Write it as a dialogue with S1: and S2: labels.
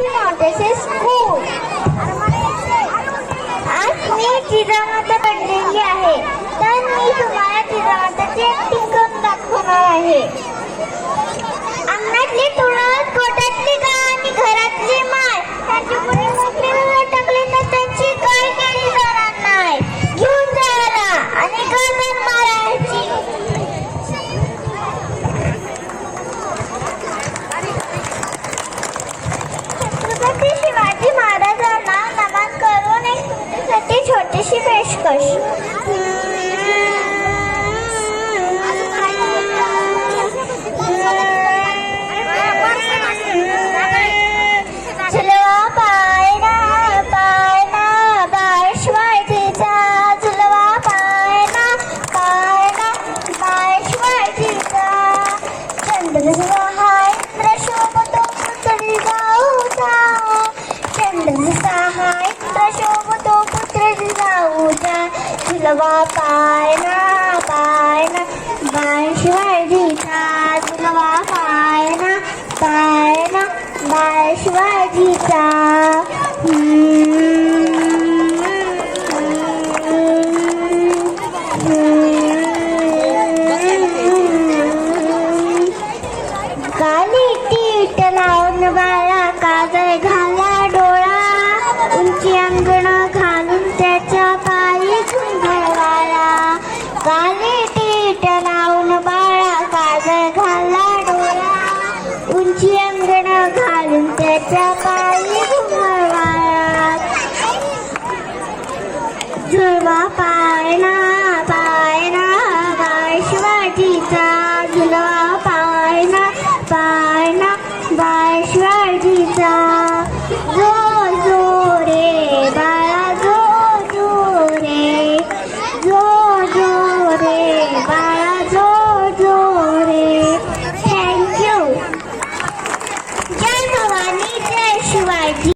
S1: notice is cool. आज मी चित्रमाता बनलेली आहे तर मी तुम्हाला चित्रमाताचे ટેસ્ટની પેશકશ झुलवा पायना पायना बाळ शिवाजीचा झुलवा पायना पायना बाळ शिवाजीचा काली टीट लावून बाळा लावून बाळा काजळ घाला डोळा. उंची अंगण घालून त्याच्या पायी घुंगरवाळा